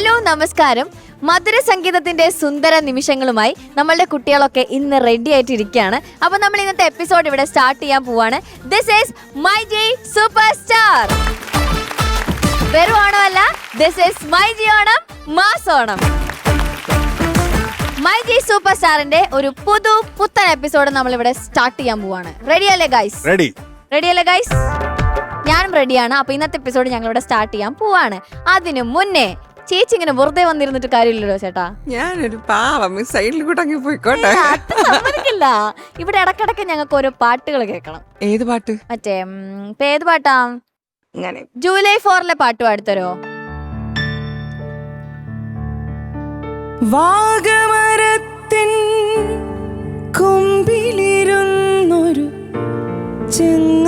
Hello നമസ്കാരം. മധുര സംഗീതത്തിന്റെ സുന്ദര നിമിഷങ്ങളുമായി നമ്മളുടെ കുട്ടികളൊക്കെ ഇന്ന് റെഡി ആയിട്ടിരിക്കുകയാണ്. അപ്പൊ നമ്മൾ ഇന്നത്തെ എപ്പിസോഡ് ഇവിടെ സ്റ്റാർട്ട് ചെയ്യാൻ പോവാണ്. This is my G super star വെറുവാണോ അല്ല? This is my G Onam mass Onam. My G super സ്റ്റാറിന്റെ ഒരു പുതു പുത്തൻ എപ്പിസോഡ് നമ്മൾ ഇവിടെ സ്റ്റാർട്ട് ചെയ്യാൻ പോവാണ്. റെഡി അല്ലേ ഗൈസ് റെഡി റെഡി അല്ലേ ഗൈസ് ഞാനും റെഡിയാണ് അപ്പൊ ഇന്നത്തെ എപ്പിസോഡ് ഞങ്ങളിവിടെ സ്റ്റാർട്ട് ചെയ്യാൻ പോവാണ്. അതിനു മുന്നേ ചേച്ചി ഇങ്ങനെ വെറുതെ വന്നിരുന്നിട്ട് കാര്യമില്ലല്ലോ ചേട്ടാ. ഞാനൊരു പാവം സൈഡിൽ കൂടെ അങ്ങ് പോയിക്കോട്ടെ. ഏ, അത് സമ്മതിക്കില്ല. ഇവിടെ ഇടക്കിടക്ക് ഞങ്ങൾക്ക് ഓരോ പാട്ടുകൾ കേൾക്കണം. ഏത് പാട്ട്? മറ്റേ ഉം, ഇപ്പൊ ഏത് പാട്ടാ? ഇങ്ങനെ. ജൂലൈ ഫോറിലെ പാട്ട് പാടിത്തരോ? വാഗമരത്തിൻ കൊമ്പിലിരുന്നൊരു ചെങ്ങാതി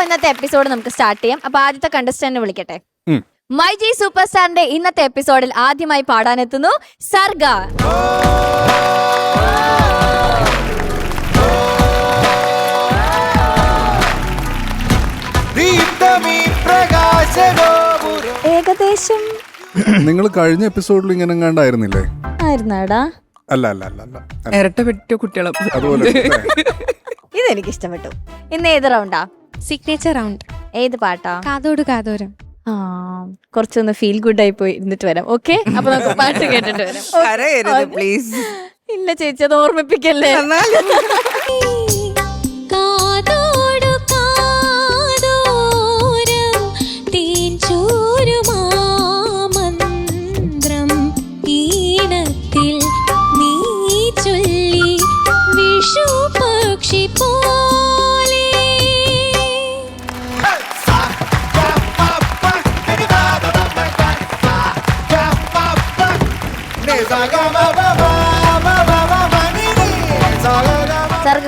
അപ്പോ ഇന്നത്തെ എപ്പിസോഡ് നമുക്ക് സ്റ്റാർട്ട് ചെയ്യാം. അപ്പൊ ആദ്യത്തെ കണ്ടസ്റ്റന്റ് വിളിക്കട്ടെ. മൈ ജി സൂപ്പർ സ്റ്റാറിന്റെ ഇന്നത്തെ എപ്പിസോഡിൽ ആദ്യമായി പാടാനെത്തുന്നു സർഗ. ഏകദേശം. നിങ്ങൾ കഴിഞ്ഞ എപ്പിസോഡിൽ ഇങ്ങനെ കണ്ടായിരുന്നില്ലേ ആയിരുന്നാടാ. അല്ല അല്ല അല്ല അല്ല. അല്ല. ഇരട്ട പെറ്റ കുട്ടികളെ. അതുപോലെ ഇതെനിക്ക് ഇഷ്ടപ്പെട്ടു. ഇന്ന് ഏത് റൗണ്ടാ സിഗ്നേച്ചർ റൗണ്ട് ഏത് പാട്ടാ? കാതോട് കാതോരം. ആ കുറച്ചൊന്ന് ഫീൽ ഗുഡ് ആയി പോയി ഇരുന്നിട്ട് വരാം ഓക്കെ അപ്പൊ നമുക്ക് പാട്ട് കേട്ടിട്ട് വരാം. പ്ലീസ് ഇല്ല ചേച്ചി അത് ഓർമ്മിപ്പിക്കല്ലേ?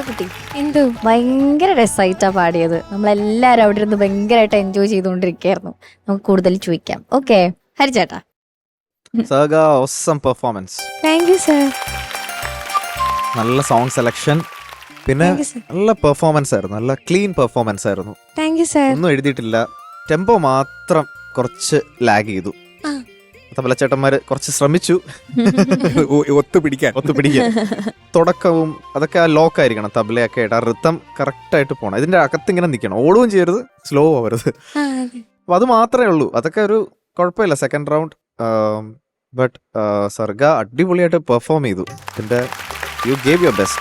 സർഗക്കുട്ടി എന്തോ? ഭയങ്കര രസമായിട്ടാ പാടിയത്. നമ്മളെല്ലാരും അവിടെ ഇരുന്ന് ഭയങ്കരമായിട്ട് എൻജോയ് ചെയ്തുകൊണ്ടിരിക്കുകയായിരുന്നു. നമുക്ക് കൂടുതൽ ചോദിക്കാം. ഓക്കെ ഹരിച്ചേട്ടാ പെർഫോമൻസ് താങ്ക് യു സർ നല്ല സോങ് സെലക്ഷൻ പിന്നെ നല്ല പെർഫോമൻസ് ആയിരുന്നു. നല്ല ക്ലീൻ പെർഫോമൻസ് ആയിരുന്നു. താങ്ക് യു സർ ഒന്നും എഴുതിയിട്ടില്ല. ടെമ്പോ മാത്രം കുറച്ച് ലാഗ് ചെയ്തു. തബലച്ചേട്ടന്മാര് കുറച്ച് ശ്രമിച്ചു. ഒ- ഒത്തു പിടിക്കാൻ ഒത്തുപിടിക്കാൻ. തുടക്കവും അതൊക്കെ ആ ലോക്ക് ആയിരിക്കണം തബലയൊക്കെ ആയിട്ട്. ആ ഋത്തം കറക്റ്റ് ആയിട്ട് പോകണം ഇതിന്റെ അകത്ത് ഇങ്ങനെ നിൽക്കണം ഓടുകയും ചെയ്യരുത് സ്ലോ ആവരുത് അപ്പൊ അത് മാത്രമേ ഉള്ളൂ. അതൊക്കെ ഒരു കുഴപ്പമില്ല. സെക്കൻഡ് റൗണ്ട് ബട്ട് സർഗ അടിപൊളിയായിട്ട് പെർഫോം ചെയ്തു. ഇതിന്റെ you gave your best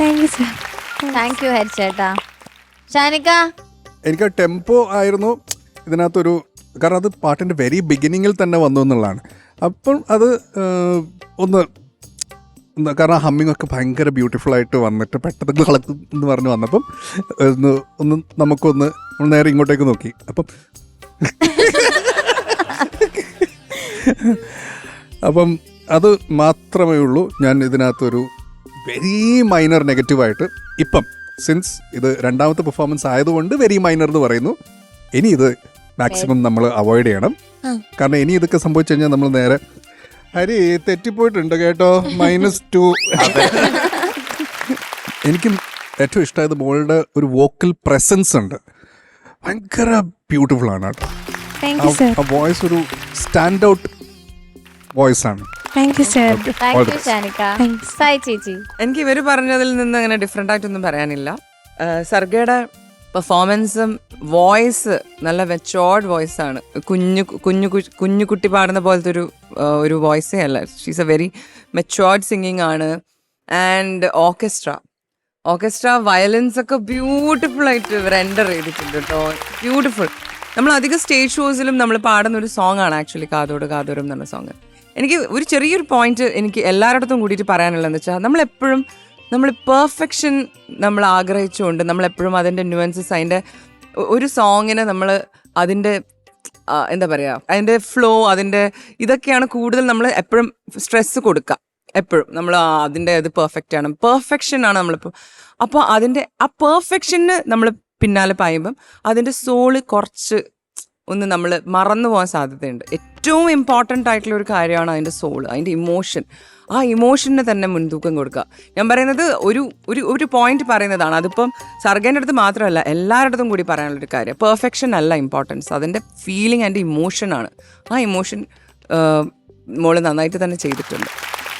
thank you sir thank you ഹരിച്ചേട്ടാ. ഷാനിക്ക? എനിക്ക് ടെമ്പോ ആയിരുന്നു ഇതിനകത്തൊരു കാരണം അത് പാട്ടിന്റെ വെരി ബിഗിനിങ്ങിൽ തന്നെ വന്നു എന്നുള്ളതാണ്. അപ്പം അത് ഒന്ന് കാരണം ഹമ്മിങ് ഒക്കെ ഭയങ്കര ബ്യൂട്ടിഫുൾ ആയിട്ട് വന്നിട്ട് പെട്ടെന്ന് കളക്ക് എന്ന് പറഞ്ഞ് വന്നപ്പം ഒന്ന് ഒന്ന് നമുക്കൊന്ന് ഒന്ന് നേരെ ഇങ്ങോട്ടേക്ക് നോക്കി. അപ്പം അപ്പം അത് മാത്രമേ ഉള്ളൂ. ഞാൻ ഇതിനകത്തൊരു വെരി മൈനർ നെഗറ്റീവായിട്ട് ഇപ്പം സിൻസ് ഇത് രണ്ടാമത്തെ പെർഫോമൻസ് ആയതുകൊണ്ട് വെരി മൈനർ എന്ന് പറയുന്നു. ഇനി ഇത് മാക്സിമം നമ്മൾ അവോയ്ഡ് ചെയ്യണം. കാരണം ഇനി ഇതൊക്കെ സംഭവിച്ചു കഴിഞ്ഞാൽ നമ്മൾ നേരെ ഹരി തെറ്റിപ്പോയിട്ടുണ്ട് കേട്ടോ. മൈനസ് ടു എനിക്കും ഏറ്റവും ഇഷ്ടമായത് മോളുടെ ഒരു വോക്കൽ പ്രസൻസ് ഉണ്ട്. ഭയങ്കര ബ്യൂട്ടിഫുൾ ആണ് കേട്ടോ. ആ വോയിസ് ഒരു സ്റ്റാൻഡ് ഔട്ട് വോയിസ് ആണ് എനിക്ക് ഇവർ പറഞ്ഞതിൽ നിന്ന് അങ്ങനെ ഡിഫറെന്റ് ആയിട്ടൊന്നും പറയാനില്ല. സർഗയുടെ പെർഫോമൻസും വോയിസ് നല്ല മെച്ചോർഡ് വോയിസ് ആണ്. കുഞ്ഞു കുഞ്ഞു കുഞ്ഞു കുട്ടി പാടുന്ന പോലത്തെ ഒരു ഒരു വോയിസേ അല്ല. She's a very matured singing ആണ്. ആൻഡ് ഓർക്കസ്ട്ര ഓർക്കസ്ട്ര വയലൻസ് ഒക്കെ ബ്യൂട്ടിഫുൾ ആയിട്ട് എന്റർ ചെയ്തിട്ടുണ്ട് കേട്ടോ. ബ്യൂട്ടിഫുൾ നമ്മൾ അധികം സ്റ്റേജ് ഷോസിലും നമ്മൾ പാടുന്ന ഒരു സോങ് ആണ് ആക്ച്വലി കാതോട് കാതോരം എന്നുള്ള സോങ് എനിക്ക് ഒരു ചെറിയൊരു പോയിന്റ് എനിക്ക് എല്ലാവരുടെ കൂടിയിട്ട് പറയാനുള്ളതെന്ന് വെച്ചാൽ നമ്മളെപ്പോഴും നമ്മൾ പെർഫെക്ഷൻ നമ്മൾ ആഗ്രഹിച്ചുകൊണ്ട് നമ്മളെപ്പോഴും അതിന്റെ ന്യൂവൻസസ് അതിന്റെ ഒരു സോങ്ങിനെ നമ്മൾ അതിന്റെ എന്താ പറയുക അതിന്റെ ഫ്ലോ അതിന്റെ ഇതൊക്കെയാണ് കൂടുതൽ നമ്മൾ എപ്പോഴും സ്ട്രെസ് കൊടുക്കുക എപ്പോഴും നമ്മൾ അതിന്റെ ഇത് പെർഫെക്റ്റ് ആണ്. പെർഫെക്ഷൻ ആണ് നമ്മളിപ്പോൾ. അപ്പോൾ അതിന്റെ ആ പെർഫെക്ഷന് നമ്മൾ പിന്നാലെ പായുമ്പം അതിന്റെ സോൾ കുറച്ച് ഒന്ന് നമ്മൾ മറന്നു പോകാൻ സാധ്യതയുണ്ട്. ഏറ്റവും ഇമ്പോർട്ടന്റ് ആയിട്ടുള്ള ഒരു കാര്യമാണ് അതിന്റെ സോൾ അതിന്റെ ഇമോഷൻ ആ ഇമോഷന് തന്നെ മുൻതൂക്കം കൊടുക്കുക. ഞാൻ പറയുന്നത് ഒരു ഒരു ഒരു പോയിന്റ് പറയുന്നതാണ്. അതിപ്പം സർഗേന്റെ അടുത്ത് മാത്രമല്ല എല്ലാവരുടെ അടുത്തും കൂടി പറയാനുള്ളൊരു കാര്യം. പെർഫെക്ഷൻ അല്ല ഇമ്പോർട്ടൻസ് അതിന്റെ ഫീലിംഗ് ആൻഡ് ഇമോഷനാണ് ആ ഇമോഷൻ മോൾ നന്നായിട്ട് തന്നെ ചെയ്തിട്ടുണ്ട്.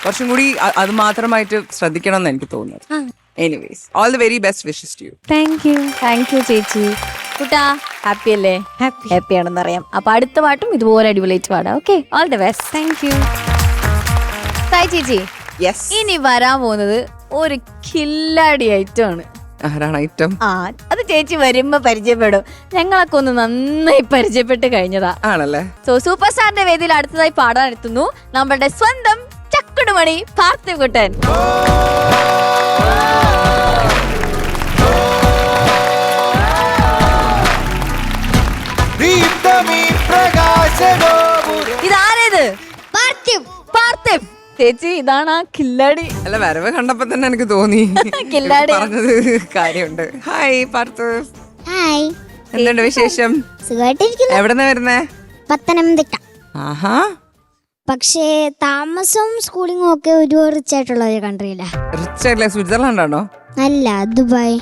കുറച്ചും കൂടി അത് മാത്രമായിട്ട് ശ്രദ്ധിക്കണം എന്ന് എനിക്ക് തോന്നുന്നത്. Anyways all the very best wishes to you thank you thank you ചേച്ചി. കുട്ടാ ഹാപ്പി അല്ലേ? ഹാപ്പി ഹാപ്പി ആണെന്ന് അറിയാം അപ്പൊ അടുത്ത പാട്ടും ഇതുപോലെ അടിപൊളിയായിട്ട് പാടാം. Okay all the best thank you Sai ചേച്ചി യെസ് ഇനി വരാൻ പോകുന്നത് ഒരു കില്ലാടി ഐറ്റം ആണ് ആരാണ് ഐറ്റം? ആ അത് ചേച്ചി വരുമ്പോ പരിചയപ്പെടും. ഞങ്ങളൊക്കെ ഒന്ന് നന്നായി പരിചയപ്പെട്ട് കഴിഞ്ഞതാ. ആണല്ലേ? സോ സൂപ്പർ സ്റ്റാറിന്റെ വേദിയിൽ അടുത്തതായി പാടാൻ എത്തുന്നു നമ്മുടെ സ്വന്തം ചക്കുടുമണി പാർത്ഥിവ് കുട്ടൻ ഇതാരേത്? പാർത്ഥിവ്. പാർത്ഥിവ്. ചേച്ചി ഇതാണ് ആ കില്ലാടി. അല്ല വരവ് കണ്ടപ്പോ തന്നെ എനിക്ക് തോന്നി. കില്ലാടി. പറഞ്ഞത് കാര്യമുണ്ട്. ഹായ് പാർത്ത്. ഹായ് എന്തുണ്ട് വിശേഷം? സുഖമായിട്ടിരിക്കുന്നു എവിടെന്നാ വരുന്നേ? പത്തനംതിട്ട. ആഹാ. പക്ഷേ താമസവും സ്കൂളിങ്ങും ഒക്കെ ഒരു റിച്ച് ആയിട്ടുള്ള ഒരു കൺട്രിയിലാ റിച്ച് അല്ലേ? സ്വിറ്റ്സർലാൻഡ് ആണോ? അല്ല ദുബായ്.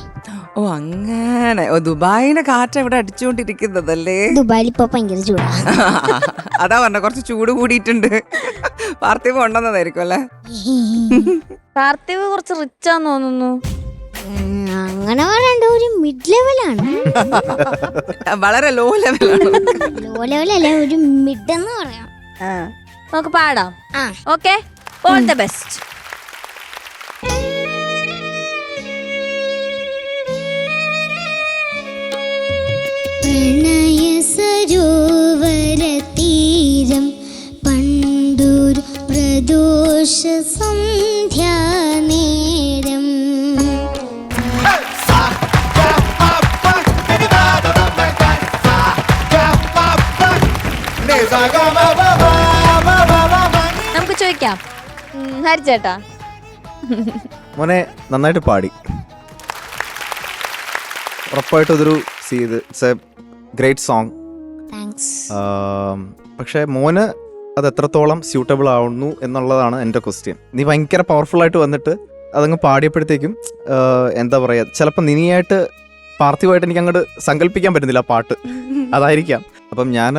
ഓ അങ്ങനെ. ഓ ദുബായിന്റെ കാറ്റ് ഇവിടെ അടിച്ചുകൊണ്ടിരിക്കുന്നതല്ലേ? ദുബായിൽ ഇപ്പൊ ഭയങ്കര ചൂടാ. അതാ പറഞ്ഞ കുറച്ച് ചൂട് കൂടിയിട്ടുണ്ട്. പാർത്ഥിവ് കൊണ്ടുവന്നതായിരിക്കും അല്ലേ? പാർത്ഥിവ് കുറച്ച് റിച്ചാന്ന് തോന്നുന്നു. അങ്ങനെ പറയണ്ട ഒരു മിഡ് ലെവലാണ് വളരെ ലോ ലെവലാണ് ലോ ലെവലല്ല ഒരു മിഡ് എന്ന് പറയാം. ആ, നമുക്ക് പാടാം. ആ. ഓക്കെ ഓൾ ദ ബെസ്റ്റ് പ്രദോഷ സന്ധ്യാനേരം നമുക്ക് ചോദിക്കാം. ഹരിച്ചേട്ടാ. മോനെ നന്നായിട്ട് പാടി. ഉറപ്പായിട്ടും ഇതൊരു സീ ഇത് ഇറ്റ്സ് എ ഗ്രേറ്റ് സോങ് പക്ഷേ മോന് അത് എത്രത്തോളം സ്യൂട്ടബിൾ ആവുന്നു എന്നുള്ളതാണ് എന്റെ ക്വസ്റ്റ്യൻ നീ ഭയങ്കര പവർഫുൾ ആയിട്ട് വന്നിട്ട് അതങ്ങ് പാടിയപ്പോഴത്തേക്കും എന്താ പറയുക ചിലപ്പോൾ നിനിയായിട്ട് പാർത്ഥിവായിട്ട് എനിക്ക് അങ്ങോട്ട് സങ്കല്പിക്കാൻ പറ്റുന്നില്ല ആ പാട്ട്. അതായിരിക്കാം. അപ്പം ഞാൻ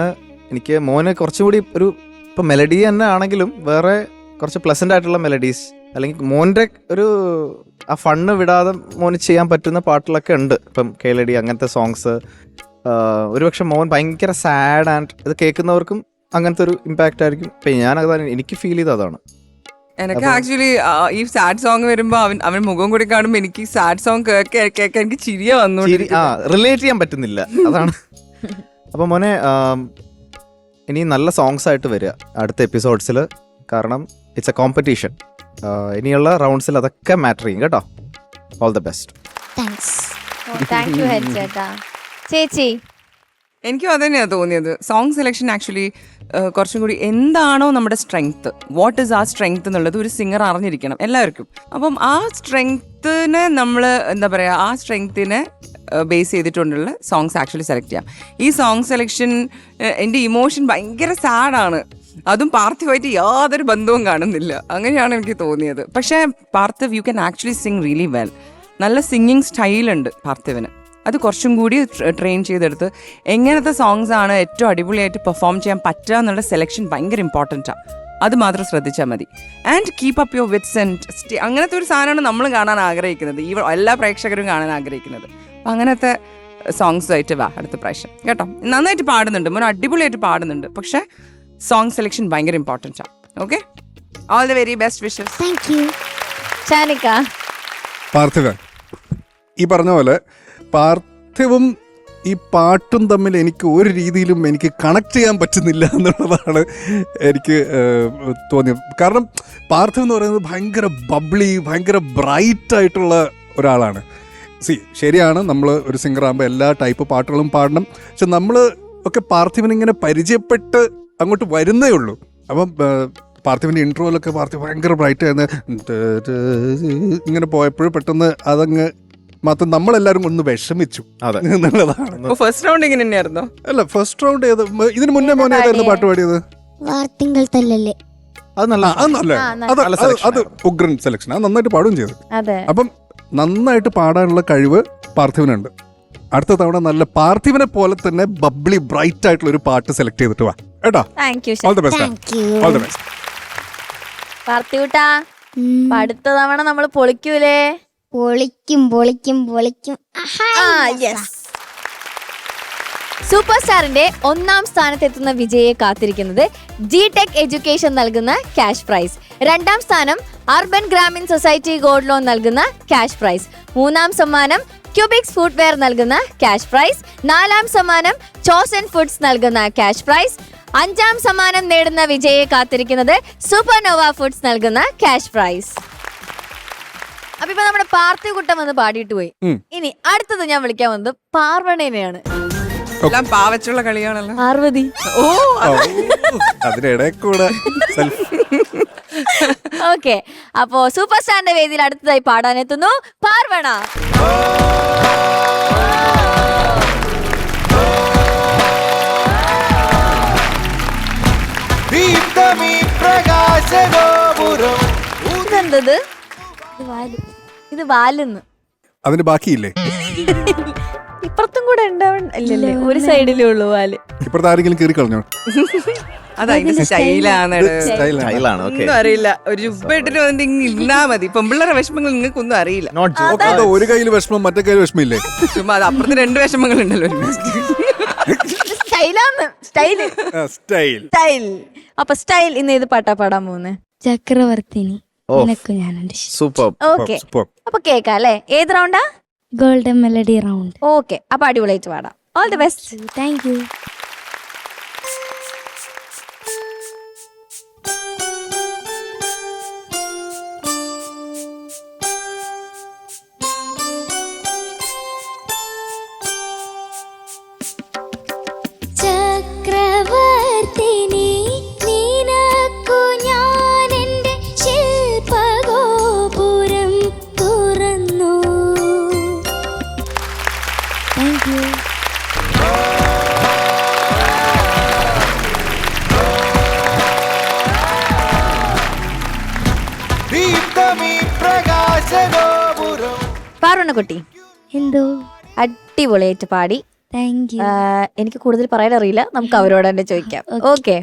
എനിക്ക് മോന് കുറച്ചുകൂടി ഒരു ഇപ്പം മെലഡി തന്നെ ആണെങ്കിലും വേറെ കുറച്ച് പ്ലസന്റ് ആയിട്ടുള്ള മെലഡീസ് അല്ലെങ്കിൽ മോന്റെ ഒരു ആ ഫണ്ണ് വിടാതെ മോന് ചെയ്യാൻ പറ്റുന്ന പാട്ടുകളൊക്കെ ഉണ്ട്. ഇപ്പം കേളടി അങ്ങനത്തെ സോങ്സ് ഒരുപക്ഷെ മോൻ ഭയങ്കര സാഡ് ആൻഡ് ഇത് കേൾക്കുന്നവർക്കും അങ്ങനത്തെ ഒരു ഇമ്പാക്റ്റ് ആയിരിക്കും. ഇപ്പം ഞാൻ അതാണ് എനിക്ക് ഫീൽ ചെയ്ത് അതാണ്. എനിക്ക് ആക്ച്വലി ഈ സാഡ് സോങ് വരുമ്പോ അവൻ അവൻ മുഖം കൂടി കാണുമ്പോ എനിക്ക് സാഡ് സോങ് കേൾക്കാൻ എനിക്ക് ചിരിയ വന്നു റിലേറ്റ് ചെയ്യാൻ പറ്റുന്നില്ല. അതാണ്. അപ്പം മോനെ ഇനി നല്ല സോങ്സ് ആയിട്ട് വരിക അടുത്ത എപ്പിസോഡ്സിൽ കാരണം ഇറ്റ്സ് എ കോമ്പറ്റീഷൻ ഇനിയുള്ള റൗണ്ട്സിൽ അതൊക്കെ മാറ്റർ ചെയ്യും കേട്ടോ. All the best thanks thank you ഹരിച്ചേട്ടാ ചേച്ചി. എനിക്കും അത് തന്നെയാണ് തോന്നിയത്. സോങ് സെലക്ഷൻ ആക്ച്വലി കുറച്ചും കൂടി എന്താണോ നമ്മുടെ സ്ട്രെങ്ത് വാട്ട് ഇസ് ആ സ്ട്രെങ്ത് എന്നുള്ളത് ഒരു സിംഗർ അറിഞ്ഞിരിക്കണം എല്ലാവർക്കും. അപ്പം ആ സ്ട്രെങ്ത്തിനെ നമ്മൾ എന്താ പറയുക ആ സ്ട്രെങ്ത്തിനെ ബേസ് ചെയ്തിട്ടുള്ള സോങ്സ് ആക്ച്വലി സെലക്ട് ചെയ്യാം. ഈ സോങ് സെലക്ഷൻ എന്റെ ഇമോഷൻ ഭയങ്കര സാഡാണ് അതും പാർത്ഥിവായിട്ട് യാതൊരു ബന്ധവും കാണുന്നില്ല. അങ്ങനെയാണ് എനിക്ക് തോന്നിയത്. പക്ഷേ Parthiv you can actually sing really well നല്ല സിംഗിങ് സ്റ്റൈലുണ്ട് പാർത്ഥിവിന്. അത് കുറച്ചും കൂടി ട്രെയിൻ ചെയ്തെടുത്ത് എങ്ങനത്തെ സോങ്സ് ആണ് ഏറ്റവും അടിപൊളിയായിട്ട് പെർഫോം ചെയ്യാൻ പറ്റുക എന്നുള്ള സെലക്ഷൻ ഭയങ്കര ഇമ്പോർട്ടന്റാണ് അത് മാത്രം ശ്രദ്ധിച്ചാൽ മതി. And keep up your wits and അങ്ങനത്തെ ഒരു സാധനമാണ് നമ്മൾ കാണാൻ ആഗ്രഹിക്കുന്നത്. ഈ എല്ലാ പ്രേക്ഷകരും കാണാൻ ആഗ്രഹിക്കുന്നത്. അപ്പം അങ്ങനത്തെ സോങ്സ് ആയിട്ട് വാ അടുത്ത പ്രാവശ്യം. കേട്ടോ? നന്നായിട്ട് പാടുന്നുണ്ട്. മോൻ അടിപൊളിയായിട്ട് പാടുന്നുണ്ട്. പക്ഷേ സോങ് സെലക്ഷൻ ഭയങ്കര ഇമ്പോർട്ടന്റ് ആണ് okay all the very best wishes thank you Parthiva ഈ പറഞ്ഞ പോലെ പാർത്ഥിവും ഈ പാട്ടും തമ്മിൽ എനിക്ക് ഒരു രീതിയിലും എനിക്ക് കണക്ട് ചെയ്യാൻ പറ്റുന്നില്ല എന്നുള്ളതാണ് എനിക്ക് തോന്നിയത്. കാരണം പാർത്ഥിവ് എന്ന് പറയുന്നത് ഭയങ്കര ബബ്ലി ഭയങ്കര ബ്രൈറ്റ് ആയിട്ടുള്ള ഒരാളാണ്. സി ശരിയാണ് നമ്മൾ ഒരു സിംഗർ ആകുമ്പോൾ എല്ലാ ടൈപ്പ് പാട്ടുകളും പാടണം. പക്ഷെ നമ്മൾ ഒക്കെ പാർത്ഥിവനിങ്ങനെ പരിചയപ്പെട്ട് അങ്ങോട്ട് വരുന്നേ ഉള്ളൂ. അപ്പം പാർത്ഥിവിന്റെ ഇൻട്രോയിലൊക്കെ പാർത്ഥിവ് ഭയങ്കര ബ്രൈറ്റ് ആയിരുന്നു. ഇങ്ങനെ പോയപ്പോഴും പെട്ടെന്ന് അതങ്ങ് മാത്രം നമ്മളെല്ലാരും ഒന്ന് വിഷമിച്ചു അതെ. എന്നുള്ളതാണ്. ഫസ്റ്റ് റൗണ്ട് ഇങ്ങനെ തന്നെയായിരുന്നോ? അല്ല ഫസ്റ്റ് റൗണ്ട് ഏത്? ഇതിന് മുന്നേ മോനെ ഏതായിരുന്നു പാട്ട് പാടിയത് വാർത്തിങ്കൾ തല്ലല്ലേ. അത് നല്ല അത് നല്ല. നല്ല- അത് അത് ഉഗ്രൻ സെലക്ഷൻ അത് നന്നായിട്ട് പാടുകയും ചെയ്തു. അതെ. അപ്പം നന്നായിട്ട് പാടാനുള്ള കഴിവ് പാർത്ഥിവനുണ്ട്. അടുത്ത തവണ നല്ല പാർത്ഥിവനെ പോലെ തന്നെ ബബ്ലി ബ്രൈറ്റ് ആയിട്ടുള്ള ഒരു പാട്ട് സെലക്ട് ചെയ്തിട്ട് വാ. കേട്ടോ? All the best all the best പാർത്തിവിട്ടാ അടുത്ത തവണ നമ്മൾ പൊളിക്കൂലേ? പൊളിക്കും പൊളിക്കും പൊളിക്കും. ആഹാ, സൂപ്പർ സ്റ്റാറിന്റെ ഒന്നാം സ്ഥാനത്തെത്തുന്ന വിജയെ കാത്തിരിക്കുന്നത് ജി ടെക് എഡ്യൂക്കേഷൻ നൽകുന്ന ക്യാഷ് പ്രൈസ് രണ്ടാം സ്ഥാനം urban Grameen society gold loan നൽകുന്ന ക്യാഷ് പ്രൈസ് മൂന്നാം സമ്മാനം ക്യൂബിക്സ് ഫുഡ്വെയർ നൽകുന്ന ക്യാഷ് പ്രൈസ് നാലാം സമ്മാനം ചോസൻ ഫുഡ്സ് നൽകുന്ന ക്യാഷ് പ്രൈസ് അഞ്ചാം സമ്മാനം നേടുന്ന വിജയെ കാത്തിരിക്കുന്നത് സൂപ്പർനോവ ഫുഡ്സ് നൽകുന്ന ക്യാഷ് പ്രൈസ് അപ്പൊ ഇപ്പൊ നമ്മുടെ പാർത്ഥിവ് കുട്ടം വന്ന് പാടിയിട്ട് പോയി. ഇനി അടുത്തത് ഞാൻ വിളിക്കാൻ വന്നത് പാർവണേനെയാണ്. എല്ലാം പാവച്ചുള്ള കളിയാണല്ലോ. പാർവതി. ഓ അതിനിടെ കൂടെ ഓക്കെ. അപ്പോ സൂപ്പർ സ്റ്റാറിന്റെ വേദിയിൽ അടുത്തതായി പാടാനെത്തുന്നു പാർവണ. ദീപ്തമീ പ്രകാശഗോപുരം. ഇതെന്തത്? ഇത് വാലെന്ന്. അതിന് ബാക്കിയില്ലേ? ഇപ്പുറത്തും കൂടെ ഒരു സൈഡിലേ ഉള്ളൂ വാൽ. ഇപ്പുറത്ത് ആരെങ്കിലും കീറി കളഞ്ഞോ? സ്റ്റൈലാണ് ഓക്കെ. ഒന്നും അറിയില്ല. ഒരു ജുബ്ബ ഇട്ടിട്ട് വന്നിട്ട് ഇങ്ങ് ഇരുന്നാ മതി. പെമ്പിള്ളേരെ വിഷമങ്ങൾ അറിയില്ല. നോട്ട് ജോക്ക് ഓക്കെ അത് ഒരു കയ്യിൽ വിഷമം മറ്റേ കയ്യിൽ വിഷമില്ലേ ചുമ്മാ അത് അപ്പുറത്ത് രണ്ട് വിഷമങ്ങൾ ഉണ്ടല്ലോ സ്റ്റൈലാന്ന്. സ്റ്റൈൽ. സ്റ്റൈൽ. സ്റ്റൈൽ. അപ്പൊ സ്റ്റൈൽ ഇന്ന് ഏത് പാട്ടാ പാടാൻ പോകുന്നത് ചക്രവർത്തിനി. നിനക്ക് ഞാനുണ്ട് സൂപ്പർ. ഓക്കെ. അപ്പൊ കേക്കാം അല്ലേ ഏത് റൗണ്ടാ ഗോൾഡൻ മെലഡി റൗണ്ട്. ഓക്കെ. അപ്പൊ അടിപൊളിയായിട്ട് പാടാം. All the best thank you അടിപൊളിയായിട്ട് പാടി. താങ്ക് യു എനിക്ക് കൂടുതൽ പറയാൻ അറിയില്ല നമുക്ക് അവരോട് തന്നെ ചോദിക്കാം. Okay. ഓക്കെ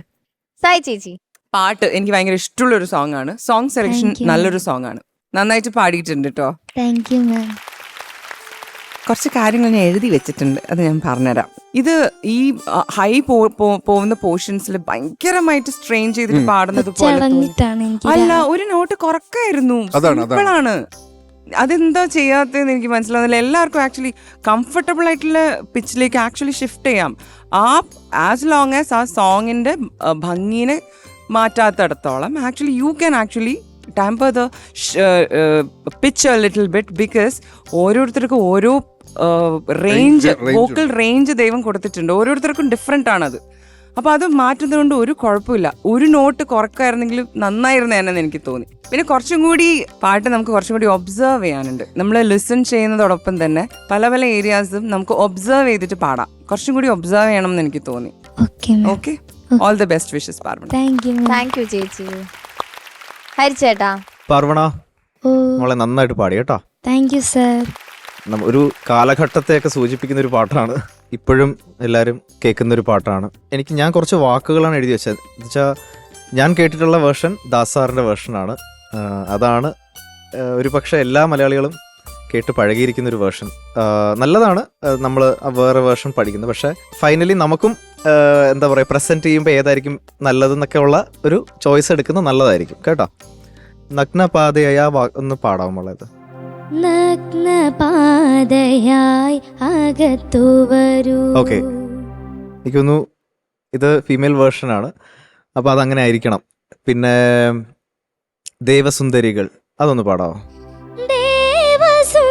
സായി ചേച്ചി. പാട്ട് എനിക്ക് ഭയങ്കര ഇഷ്ടമുള്ള ഒരു സോങ് ആണ് സോങ് സെലക്ഷൻ നല്ലൊരു സോങ് ആണ്. നന്നായിട്ട് പാടിയിട്ടുണ്ട് കേട്ടോ താങ്ക് യു മാം കുറച്ച് കാര്യങ്ങൾ ഞാൻ എഴുതി വെച്ചിട്ടുണ്ട്. അത് ഞാൻ പറഞ്ഞുതരാം. ഇത് ഈ ഹൈ പോകുന്ന പോർഷൻസിൽ ഭയങ്കരമായിട്ട് സ്ട്രെയിൻ ചെയ്തിട്ട് പാടുന്നത് പോലെ അല്ല ഒരു നോട്ട് കുറക്കായിരുന്നു. അതാണ്, അതാണ്. സിമ്പിളാണ് അതെന്താ ചെയ്യാത്തതെന്ന് എനിക്ക് മനസ്സിലാവുന്നില്ല. എല്ലാവർക്കും ആക്ച്വലി കംഫർട്ടബിൾ ആയിട്ടുള്ള പിച്ചിലേക്ക് ആക്ച്വലി ഷിഫ്റ്റ് ചെയ്യാം. ആ ആസ് ലോങ് ആസ് ആ സോങ്ങിന്റെ ഭംഗിനെ മാറ്റാത്തടത്തോളം actually you can actually tamper the pitch little bit because ഓരോരുത്തർക്കും ഓരോ റേഞ്ച് വോക്കൽ റേഞ്ച് ദൈവം കൊടുത്തിട്ടുണ്ട്. ഓരോരുത്തർക്കും ഡിഫറെന്റ് ആണത്. അപ്പോൾ അത് മാറ്റുന്നതുകൊണ്ട് ഒരു കുഴപ്പമില്ല. ഒരു നോട്ട് കുറക്കായിരുന്നെങ്കിൽ നന്നായിരുന്നേനെന്ന് എനിക്ക് തോന്നി. പിന്നെ കുറച്ചും കൂടി പാട്ട് നമുക്ക് കുറച്ചും കൂടി ഒബ്സർവ് ചെയ്യാനുണ്ട്. നമ്മൾ ലിസൺ ചെയ്യുന്നതോടൊപ്പം തന്നെ പല പല ഏരിയാസും നമുക്ക് ഒബ്സർവ് ചെയ്തിട്ട് പാടാം. കുറച്ചും കൂടി ഒബ്സർവ് ചെയ്യണം എന്ന് എനിക്ക് തോന്നി. Okay all the best wishes Parvana. Thank you ma'am thank you ചേച്ചി. ഹരിച്ചേട്ടാ. പാർവണ ഓ. നന്നായിട്ട് പാടി കേട്ടോ. താങ്ക് യു സർ ഒരു കാലഘട്ടത്തെയൊക്കെ സൂചിപ്പിക്കുന്ന ഒരു പാട്ടാണ്. ഇപ്പോഴും എല്ലാവരും കേൾക്കുന്ന ഒരു പാട്ടാണ്. എനിക്ക് ഞാൻ കുറച്ച് വാക്കുകളാണ് എഴുതി വെച്ചത്. എന്നുവെച്ചാൽ ഞാൻ കേട്ടിട്ടുള്ള വേർഷൻ ദാസാറിന്റെ വേർഷനാണ്. അതാണ് ഒരു പക്ഷേ എല്ലാ മലയാളികളും കേട്ട് പഴകിയിരിക്കുന്ന ഒരു വേർഷൻ നല്ലതാണ് നമ്മൾ വേറെ വേർഷൻ പഠിക്കുന്നത്. പക്ഷേ ഫൈനലി നമുക്കും എന്താ പറയുക പ്രസന്റ് ചെയ്യുമ്പോൾ ഏതായിരിക്കും നല്ലതെന്നൊക്കെ ഉള്ള ഒരു ചോയ്സ് എടുക്കുന്നത് നല്ലതായിരിക്കും. കേട്ടോ? നഗ്നപാതയായ ഒന്ന് പാടാൻ മോളേത് നഗ്നപാതയായി അകത്തു വരൂ. എനിക്കൊന്നു ഇത് ഫീമെയിൽ വേർഷൻ ആണ്. അപ്പൊ അതങ്ങനെ ആയിരിക്കണം. പിന്നെ ദേവസുന്ദരികൾ അതൊന്ന് പാടാവോ? ദേവസുന്ദരികൾ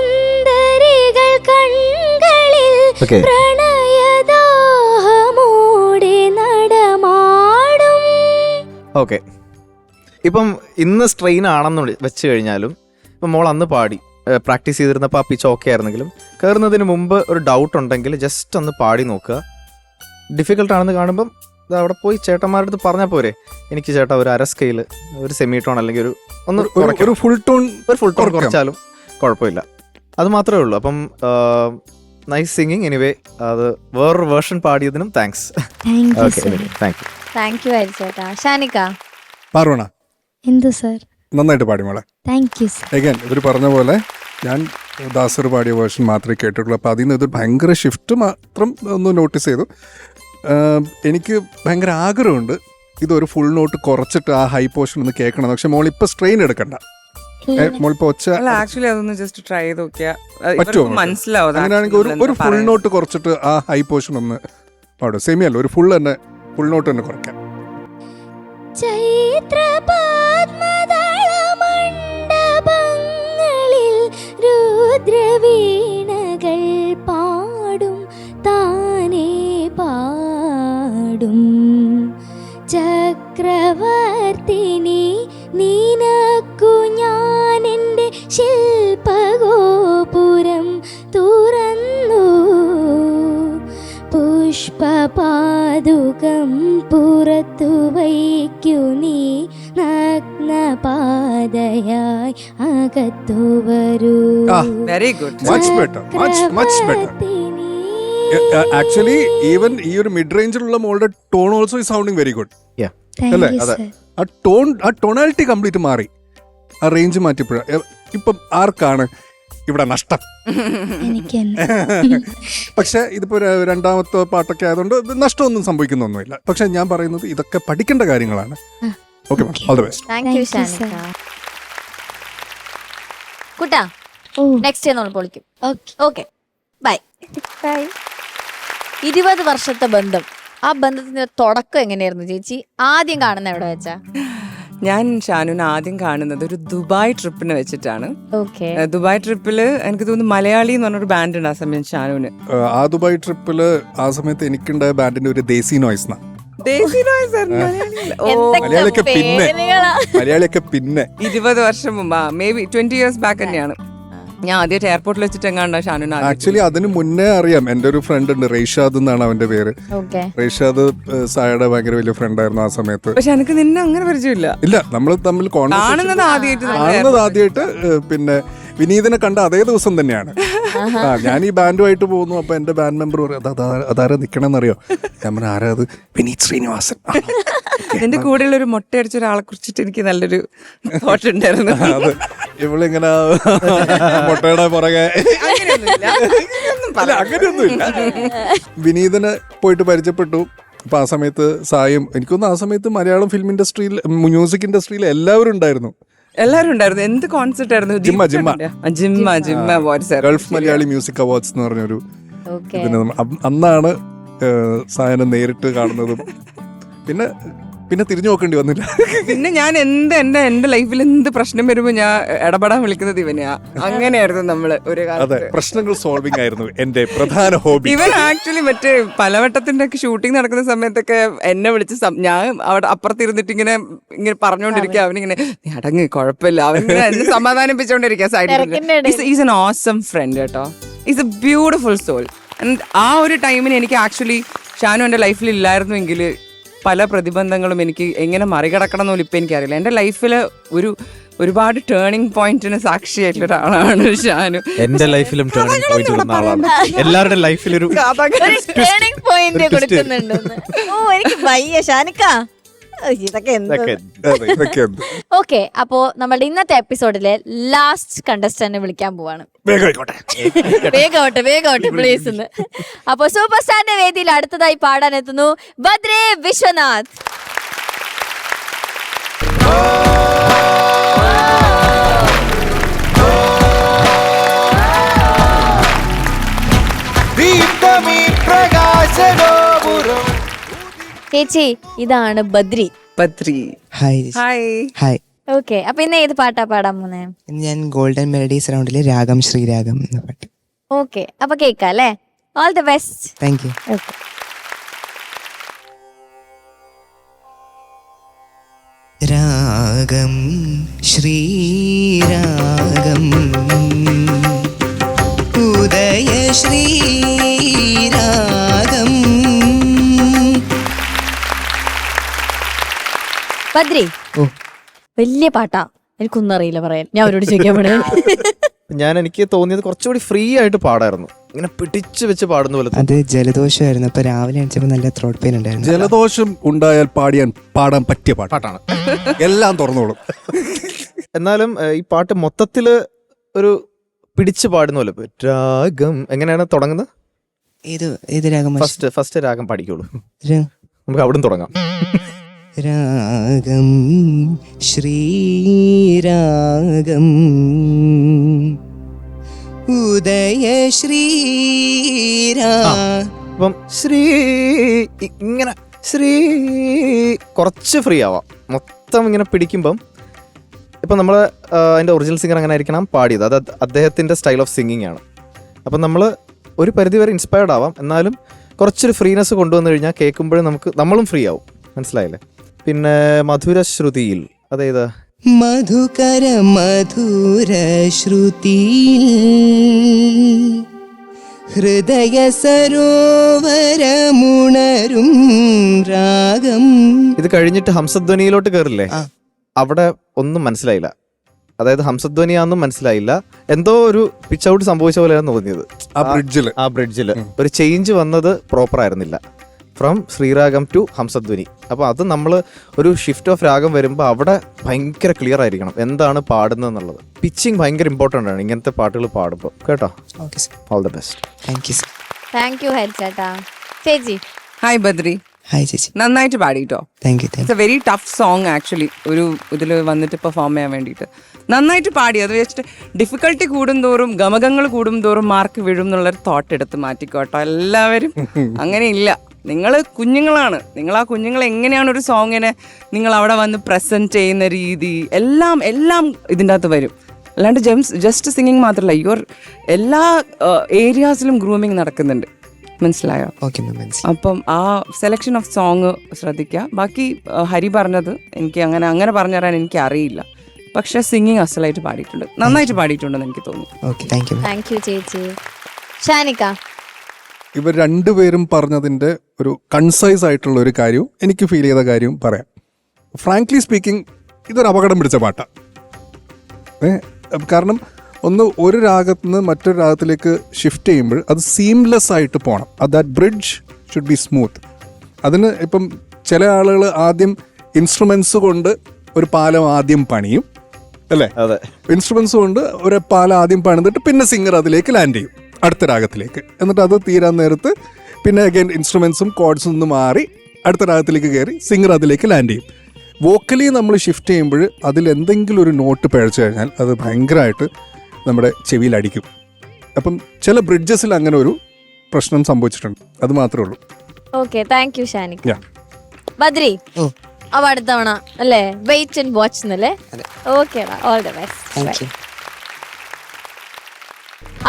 കണ്ണുകളിൽ ഓക്കെ പ്രണയദാഹമോടെ നടമാടും. ഓക്കെ ഇപ്പം ഇന്ന് സ്ട്രെയിൻ ആണെന്ന് വെച്ച് കഴിഞ്ഞാലും ഇപ്പം മോൾ അന്ന് പാടി. പ്രാക്ടീസ് ചെയ്തിരുന്നപ്പോൾ ആ പിച്ച് ഓക്കെ ആയിരുന്നെങ്കിലും കയറുന്നതിന് മുമ്പ് ഒരു ഡൗട്ട് ഉണ്ടെങ്കിൽ ജസ്റ്റ് ഒന്ന് പാടി നോക്കുക. ഡിഫിക്കൽട്ട് ആണെന്ന് കാണുമ്പം അവിടെ പോയി ചേട്ടന്മാരുടെ അടുത്ത് പറഞ്ഞാൽ പോരെ. എനിക്ക് ചേട്ടാ ഒരു അര സ്കെയിൽ ഒരു സെമി ടോൺ അല്ലെങ്കിൽ ഒരു ഒന്ന് ഒരു- ഫുൾ ടോൺ ഒരു ഫുൾ ടോൺ കുറച്ചാലും കുഴപ്പമില്ല. അത് മാത്രമേ ഉള്ളൂ. അപ്പം നൈസ് സിംഗിങ് എനിവേ അത് വേറൊരു version പാടിയതിനും thanks thank you thank you thank you ഹരിച്ചേട്ടാ ഷാനിക്ക. എന്ത് സർ നന്നായിട്ട് പാടി മോളെ. താങ്ക് യു ഇവർ പറഞ്ഞ പോലെ ഞാൻ ദാസർ പാടിയ വേർഷൻ മാത്രമേ കേട്ടിട്ടുള്ളൂ. അപ്പോൾ അതിൽ നിന്ന് ഇതൊരു ഭയങ്കര ഷിഫ്റ്റ് മാത്രം ഒന്ന് നോട്ടീസ് ചെയ്തു. എനിക്ക് ഭയങ്കര ആഗ്രഹമുണ്ട് ഇതൊരു ഫുൾ നോട്ട് കുറച്ചിട്ട് ആ ഹൈ പോർഷൻ ഒന്ന് കേൾക്കണം. പക്ഷെ മോൾ ഇപ്പൊ സ്ട്രെയിൻ എടുക്കണ്ട. ഏ, മോൾ ഇപ്പൊ ഒച്ച അല്ല ആക്ച്വലി അതൊന്ന് ജസ്റ്റ് ട്രൈ ചെയ്ത് നോക്കിയാ. ഇവർക്ക് മനസ്സിലാവും അങ്ങനെയാണെങ്കിൽ ഒരു ഒരു ഫുൾ നോട്ട് കുറച്ചിട്ട് ആ ഹൈ പോർഷൻ ഒന്ന് പാടും സെമി അല്ല ഒരു ഫുൾ തന്നെ ഫുൾ നോട്ട് തന്നെ കുറയ്ക്കാം. ചൈത്രപത്മദളമണ്ഡപങ്ങളിൽ രുദ്രവീണകൾ പാടും താനേ പാടും. ചക്രവർത്തിനി very good much better much much better actually even ഈ ഒരു മിഡ് റേഞ്ചിലുള്ള മോളുടെ ടോൺ ഓൾസോ ഈ സൗണ്ടിങ് വെരി ഗുഡ് അല്ലേ? അതെ. ആ ടോൺ ആ ടൊണാലിറ്റി കംപ്ലീറ്റ് മാറി. ആ റേഞ്ച് മാറ്റിയപ്പോഴ. ഇപ്പം ആർക്കാണ് ഇവിടെ നഷ്ടം? പക്ഷെ ഇതിപ്പോ രണ്ടാമത്തെ പാട്ടൊക്കെ ആയതുകൊണ്ട് നഷ്ടമൊന്നും സംഭവിക്കുന്നൊന്നുമില്ല. പക്ഷെ ഞാൻ പറയുന്നത് ഇതൊക്കെ പഠിക്കേണ്ട കാര്യങ്ങളാണ്. Okay okay. All the best. Kutta next നമ്മൾ പൊളിക്കും. ഓക്കെ ഓക്കെ ബൈ ബൈ ഇരുപത് വർഷത്തെ ബന്ധം. ആ ബന്ധത്തിന്റെ തുടക്കം എങ്ങനെയായിരുന്നു ചേച്ചി? ആദ്യം കാണുന്ന എവിടെ വെച്ചാ? ഞാൻ ഷാനുവിനെ ആദ്യം കാണുന്നത് ഒരു ദുബായ് ട്രിപ്പിന് വെച്ചിട്ടാണ്. ഓക്കെ ദുബായ് ട്രിപ്പിൽ എനിക്ക് തോന്നുന്നു മലയാളി എന്ന് പറഞ്ഞൊരു ബാൻഡ് ഉണ്ട് ആ സമയം ഷാനുവിന്. ആ ദുബായ് ട്രിപ്പിൽ ആ സമയത്ത് എനിക്കുണ്ടായ ബാൻഡിന്റെ ഒരു ദേസി നോയ്സ് ദേശി മലയാളിയൊക്കെ പിന്നെ. മലയാളിയൊക്കെ പിന്നെ. ഇരുപത് വർഷം മുമ്പ് maybe twenty years back തന്നെയാണ്. ഞാൻ ആദ്യമായിട്ട് എയർപോർട്ടിൽ വെച്ചിട്ട് എങ്ങാണ്ടാ ഷാനുവിനെ ആക്ച്വലി അതിന് മുന്നേ അറിയാം. എന്റെ ഒരു ഫ്രണ്ട് ഉണ്ട് റേഷാദ് എന്നാണ് അവന്റെ പേര്. ഓക്കെ റേഷാദ് ഏഹ്, സായയുടെ ഭയങ്കര വലിയ ഫ്രണ്ട് ആയിരുന്നു ആ സമയത്ത്. പക്ഷെ എനിക്ക് നിന്നെ അങ്ങനെ പരിചയമില്ല. ഇല്ല നമ്മൾ തമ്മിൽ conversation- കാണുന്നത് ആദ്യമായിട്ട് കാണുന്നത് ആദ്യമായിട്ട് ഏഹ്, പിന്നെ വിനീതിനെ കണ്ട അതേ ദിവസം തന്നെയാണ്. ആ ഞാൻ ഈ ബാൻഡുമായിട്ട് പോകുന്നു അപ്പൊ എന്റെ ബാൻഡ് മെമ്പർ പറയും "അത് അതാ- അതാരാ നിക്കണെന്നറിയോ? ഞാൻ പറഞ്ഞു ആരാ അത്? വിനീത് ശ്രീനിവാസൻ. എന്റെ കൂടെയുള്ള ഒരു മൊട്ടയടിച്ച ഒരാളെ കുറിച്ചിട്ട് എനിക്ക് നല്ലൊരു തോട്ട് ഉണ്ടായിരുന്നു. അത് ഇവളിങ്ങനെ മുട്ടയുടെ പുറകെ. അങ്ങനെയൊന്നുമില്ല. ഇതൊന്നും അല്ല അങ്ങനെയൊന്നുമില്ല. വിനീതനെ പോയിട്ട് പരിചയപ്പെട്ടു. അപ്പൊ ആ സമയത്ത് സായും എനിക്കൊന്ന് ആ സമയത്ത് മലയാളം ഫിലിം ഇൻഡസ്ട്രിയിൽ മ്യൂസിക് ഇൻഡസ്ട്രിയിൽ എല്ലാവരും ഉണ്ടായിരുന്നു. എല്ലാരും ഉണ്ടായിരുന്നു. എന്ത് കോൺസെർട്ട് ആയിരുന്നു? ജിമ്മ, ജിമ്മ. ആ, ജിമ്മ ജിമ്മ. Awards Gulf Malayali music awards എന്ന് പറഞ്ഞൊരു ഓക്കെ. ഇതിന് നമ്മ- അ- അന്നാണ് ഏഹ്, സായനെ നേരിട്ട് കാണുന്നതും. പിന്നെ പിന്നെ തിരിഞ്ഞു നോക്കേണ്ടി വന്നില്ല. പിന്നെ ഞാൻ എന്ത് എന്റെ എന്റെ ലൈഫിൽ എന്ത് പ്രശ്നം വരുമ്പോ ഞാൻ ഇടപെടാൻ വിളിക്കുന്നത് ഇവനെയാ. അങ്ങനെയായിരുന്നു നമ്മൾ ഒരു അതെ പ്രശ്നങ്ങൾ സോൾവിംഗ് ആയിരുന്നു എന്റെ പ്രധാന ഹോബി ഇവൻ ആക്ച്വലി മറ്റേ പലവട്ടത്തിന്റെ ഒക്കെ ഷൂട്ടിംഗ് നടക്കുന്ന സമയത്തൊക്കെ എന്നെ വിളിച്ച് ഞാൻ അവിടെ അപ്പുറത്തിരുന്നിട്ട് ഇങ്ങനെ ഇങ്ങനെ പറഞ്ഞുകൊണ്ടിരിക്കുക അവനിങ്ങനെ "നീ അടങ്ങ് കുഴപ്പമില്ല അവൻ എന്നെ സമാധാനിപ്പിച്ചുകൊണ്ടിരിക്കുക. സൈഡിൽ ഈസ് എൻ ഓസം ഫ്രണ്ട് കേട്ടോ. ഇസ് എ ബ്യൂട്ടിഫുൾ സോൾ ആ ഒരു ടൈമിന് എനിക്ക് ആക്ച്വലി ഷാനു എന്റെ ലൈഫിൽ ഇല്ലായിരുന്നുവെങ്കിൽ പല പ്രതിബന്ധങ്ങളും എനിക്ക് എങ്ങനെ മറികടക്കണം എന്ന് ഇപ്പം എനിക്കറിയില്ല. എന്റെ ലൈഫിൽ ഒരു ഒരുപാട് ടേണിംഗ് പോയിന്റിന് സാക്ഷിയായിട്ടുള്ള ഒരാളാണ് ഷാനു. എന്റെ ലൈഫിലും ടേണിംഗ് പോയിന്റ് വരുന്ന ആളാണ്. എല്ലാവരുടെ ലൈഫിലൊരു ടേണിംഗ് പോയിന്റ് കൊടുക്കുന്നുണ്ട് കൊടുക്കുന്നുണ്ടെന്ന് ഓ എനിക്ക് വയ്യ. ഷാനിക്ക ഇതൊക്കെ ഇതൊക്കെ എന്ത്? ഓക്കെ അപ്പോ നമ്മുടെ ഇന്നത്തെ എപ്പിസോഡിലെ ലാസ്റ്റ് കണ്ടസ്റ്റന്റ് വിളിക്കാൻ പോവാണ്. വേഗം ആയിക്കോട്ടെ വേഗോട്ടെ വേഗോട്ടെ പ്ലീസ് എന്ന് അപ്പൊ സൂപ്പർ സ്റ്റാറിന്റെ വേദിയിൽ അടുത്തതായി പാടാൻ എത്തുന്നു ബദ്രേ വിശ്വനാഥ്. ചേച്ചി ഇതാണ് Badri. Badri. Hi hi hi okay അപ്പൊ ഇന്ന് ഏത് പാട്ടാ പാടാൻ പോന്നെ? ഞാൻ ഗോൾഡൻ മെലഡീസ് റൗണ്ടിലെ രാഗം ശ്രീരാഗം എന്ന പാട്ട്. ഓക്കെ അപ്പൊ കേൾക്കാം അല്ലേ? All the best thank you okay രാഗം ശ്രീരാഗം. ബദ്രി ഓ. വലിയ പാട്ടാ. എനിക്കൊന്നും അറിയില്ല പറയാൻ. ഞാൻ അവരോട് ചോദിക്കാൻ പോണേ. ഞാൻ എനിക്ക് തോന്നിയത് കുറച്ചുകൂടി ഫ്രീ ആയിട്ട് പാടായിരുന്നു. ഇങ്ങനെ പിടിച്ചു വെച്ച് പാടുന്ന പോലെ. അത് ജലദോഷമായിരുന്നു. അപ്പൊ രാവിലെ അണിച്ചപ്പോൾ നല്ല ത്രോട്ട് പെയിൻ ഉണ്ടായിരുന്നു. ജലദോഷം ഉണ്ടായാൽ പാടിയാൻ പാടാൻ പറ്റിയ പാട്ടാണ്. എല്ലാം തുറന്നോളും. എന്നാലും ഈ പാട്ട് മൊത്തത്തിൽ ഒരു പിടിച്ചു പാടുന്ന പോലെ രാഗം. എങ്ങനെയാണ് തുടങ്ങുന്നത്? ഏത് ഏത് രാഗം ഫസ്റ്റ് ഫസ്റ്റ് രാഗം പാടിക്കോളൂ. നമുക്ക് അവിടെ തുടങ്ങാം. രാഗം ശ്രീരാഗം. ഉദയ ശ്രീരാ അപ്പം ശ്രീ ഇങ്ങനെ ശ്രീ കുറച്ച് ഫ്രീ ആവാം. മൊത്തം ഇങ്ങനെ പിടിക്കുമ്പം ഇപ്പം നമ്മൾ അതിന്റെ ഒറിജിനൽ സിംഗർ അങ്ങനെ ആയിരിക്കണം പാടിയത്. അത് അദ്ദേഹത്തിന്റെ സ്റ്റൈൽ ഓഫ് സിംഗിങ് ആണ്. അപ്പം നമ്മൾ ഒരു പരിധി വരെ ഇൻസ്പയർഡ് ആവാം. എന്നാലും കുറച്ചൊരു ഫ്രീനെസ് കൊണ്ടുവന്നു കഴിഞ്ഞാൽ കേൾക്കുമ്പോഴും നമുക്ക് നമ്മളും ഫ്രീ ആവും. മനസ്സിലായില്ലേ? പിന്നെ മധുരശ്രുതിയിൽ അതേതാ? മധുകര മധുര ശ്രുതി ഹൃദയ സരോവരമുണരും രാഗം. ഇത് കഴിഞ്ഞിട്ട് ഹംസധ്വനിയിലോട്ട് കയറില്ലേ അവിടെ ഒന്നും മനസ്സിലായില്ല. അതായത് ഹംസധ്വനിയാന്നും മനസ്സിലായില്ല. എന്തോ ഒരു പിച്ച് ഔട്ട് സംഭവിച്ച പോലെയാണ് തോന്നിയത്. ആ ബ്രിഡ്ജിൽ ആ ബ്രിഡ്ജിൽ ഒരു ചേഞ്ച് വന്നത് പ്രോപ്പർ ആയിരുന്നില്ല. From Sriragam to Hamsadhwani. അപ്പോൾ അത് നമ്മൾ ഒരു ഷിഫ്റ്റ് ഓഫ് രാഗം വരുമ്പോൾ അവിടെ ഭയങ്കര ക്ലിയർ ആയിരിക്കണം എന്താണ് പാടുന്നത് എന്നുള്ളത് പിച്ചിങ് ഭയങ്കര ഇമ്പോർട്ടന്റ് ആണ് ഇങ്ങനത്തെ പാട്ടുകൾ പാടുമ്പോൾ കേട്ടോ? Okay all the best thank you sir thank you ഹരിച്ചേട്ടാ ചേച്ചി. ഹായ് ബദ്രി ഹായ് ചേച്ചി. നന്നായിട്ട് പാടിട്ടോ? Thank you it's a very tough song actually ഒരു ഇതിൽ വന്നിട്ട് പെർഫോം ചെയ്യാൻ വേണ്ടിയിട്ട്. നന്നായിട്ട് പാടി. അത് വെച്ചിട്ട് ഡിഫിക്കൽട്ടി കൂടുന്തോറും ഗമകങ്ങൾ കൂടുന്തോറും മാർക്ക് വീഴും എന്നുള്ളൊരു തോട്ട് എടുത്ത് മാറ്റിക്കോട്ടോ എല്ലാവരും. അങ്ങനെയില്ല. നിങ്ങൾ കുഞ്ഞുങ്ങളാണ്. നിങ്ങൾ ആ കുഞ്ഞുങ്ങളെ എങ്ങനെയാണ് ഒരു സോങ്ങിനെ നിങ്ങൾ അവിടെ വന്ന് പ്രസന്റ് ചെയ്യുന്ന രീതി? എല്ലാം എല്ലാം ഇതിന്റെ അകത്ത് വരും. അല്ലാണ്ട് ജംസ് ജസ്റ്റ് സിംഗിങ് മാത്രമല്ല യുവർ എല്ലാ ഏരിയാസിലും ഗ്രൂമിങ് നടക്കുന്നുണ്ട്. മനസ്സിലായോ? ഓക്കെ മനസ്സിലായി. അപ്പം ആ സെലക്ഷൻ ഓഫ് സോങ് ശ്രദ്ധിക്കുക ബാക്കി ഹരി പറഞ്ഞത് എനിക്ക് അങ്ങനെ അങ്ങനെ പറഞ്ഞു തരാൻ എനിക്ക് അറിയില്ല. പക്ഷെ സിംഗിങ് അസലായിട്ട് പാടിയിട്ടുണ്ട്. നന്നായിട്ട് പാടിയിട്ടുണ്ടെന്ന് എനിക്ക് തോന്നി okay thank you thank you ചേച്ചി. ഷാനിക്ക. ഇവർ രണ്ടുപേരും പറഞ്ഞതിന്റെ ഒരു കൺസൈസ് ആയിട്ടുള്ള ഒരു കാര്യവും എനിക്ക് ഫീൽ ചെയ്ത കാര്യവും പറയാം. ഫ്രാങ്ക്ലി സ്പീക്കിംഗ് ഇതൊരു അപകടം പിടിച്ച പാട്ടാണ് ഏ കാരണം ഒന്ന് ഒരു രാഗത്ത് നിന്ന് മറ്റൊരു രാഗത്തിലേക്ക് ഷിഫ്റ്റ് ചെയ്യുമ്പോൾ അത് സീംലെസ് ആയിട്ട് പോകണം അത് that bridge should be smooth അതിന് ഇപ്പം ചില ആളുകൾ ആദ്യം ഇൻസ്ട്രുമെൻസ് കൊണ്ട് ഒരു പാലം ആദ്യം പണിയും അല്ലേ? അതെ. ഇൻസ്ട്രുമെന്റ്സ് കൊണ്ട് ഒരു പാലം ആദ്യം പണിതിട്ട് പിന്നെ സിംഗർ അതിലേക്ക് ലാൻഡ് ചെയ്യും. അടുത്ത രാഗത്തിലേക്ക്. എന്നിട്ട് അത് തീരാൻ നേരത്ത് പിന്നെ അഗൈൻ ഇൻസ്ട്രുമെൻസും കോഡ്സും ഒന്ന് മാറി അടുത്ത രാഗത്തിലേക്ക് കയറി സിംഗർ അതിലേക്ക് ലാൻഡ് ചെയ്യും. വോക്കലി നമ്മൾ ഷിഫ്റ്റ് ചെയ്യുമ്പോൾ അതിൽ എന്തെങ്കിലും ഒരു നോട്ട് പിഴച്ചു കഴിഞ്ഞാൽ അത് ഭയങ്കരമായിട്ട് നമ്മുടെ ചെവിയിൽ അടിക്കും. അപ്പം ചില ബ്രിഡ്ജസിൽ അങ്ങനെ ഒരു പ്രശ്നം സംഭവിച്ചിട്ടുണ്ട്. അത് മാത്രമേ ഉള്ളൂ. Okay thank you Shanik. Badri ഓ. അവ അടുത്തവണ അല്ലേ? വെയിറ്റ് ആൻഡ് വാച്ച് എന്നല്ലേ? അതെ. ഓക്കെ ഓൾ ദ ബെസ്റ്റ്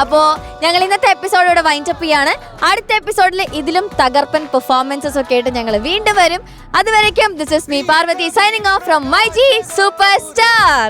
അപ്പോൾ ഞങ്ങൾ ഇന്നത്തെ എപ്പിസോഡ് ഇവിടെ വൈൻഡപ്പ് ചെയ്യാണ്. അടുത്ത എപ്പിസോഡിൽ ഇതിലും തകർപ്പൻ പെർഫോമൻസസ് ഒക്കെ ആയിട്ട് ഞങ്ങൾ വീണ്ടും വരും. അതുവരേക്കും this is me Parvathi signing off from my G super star